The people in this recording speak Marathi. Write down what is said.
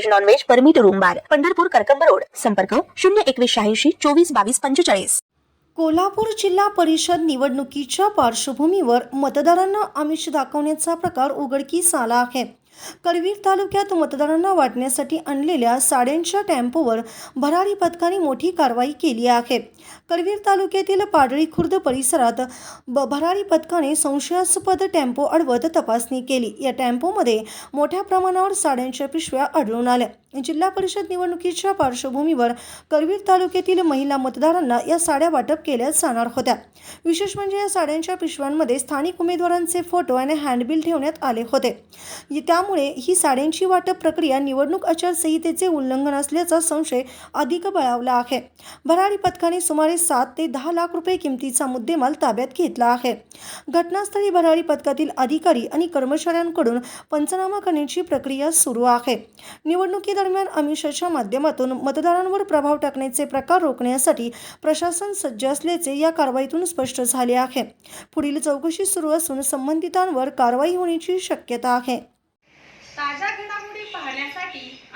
veg non veg permit room bar Pandharpur Karkamb road. संपर्क शून्य एकवीस शहाऐंशी चोवीस बावीस पंचेचाळीस. कोल्हापूर जिल्हा परिषद निवडणुकीच्या पार्श्वभूमीवर मतदारांना आमिष दाखवण्याचा प्रकार उघडकीस आला आहे. करवीर तालुक्यात मतदारांना वाटण्यासाठी आणलेल्या साड्यांच्या टेम्पोवर भरारी पथकाने मोठी कारवाई केली आहे. करवीर तालुक्यातील पाडळी खुर्द परिसरात ब भरारी पथकाने संशयास्पद टेम्पो अडवत तपासणी केली. या टेम्पोमध्ये मोठ्या प्रमाणावर साड्यांच्या पिशव्या आढळून आल्या. जिल्हा परिषद निवडणुकीच्या पार्श्वभूमीवर करवीर तालुक्यातील महिला मतदारांना या साड्या वाटप केल्या जाणार होत्या. विशेष म्हणजे या साड्यांच्या पिशव्यांमध्ये स्थानिक उमेदवारांचे फोटो आणि हँडबिल ठेवण्यात आले होते. त्यामुळे ही साड्यांची वाटप प्रक्रिया निवडणूक आचारसंहितेचे उल्लंघन असल्याचा संशय अधिक बळावला आहे. भरारी पथकाने सुमारे सात ते दहा लाख रुपये किमतीचा मुद्देमाल ताब्यात घेतला आहे. घटनास्थळी भरारी पथकातील अधिकारी आणि कर्मचाऱ्यांकडून पंचनामा करण्याची प्रक्रिया सुरू आहे. निवडणुकीदरम्यान अमिषाच्या माध्यमातून मतदारांवर प्रभाव टाकण्याचे प्रकार रोखण्यासाठी प्रशासन सज्ज असल्याचे या कारवाईतून स्पष्ट झाले आहे. पुढील चौकशी सुरू असून संबंधितांवर कारवाई होण्याची शक्यता आहे.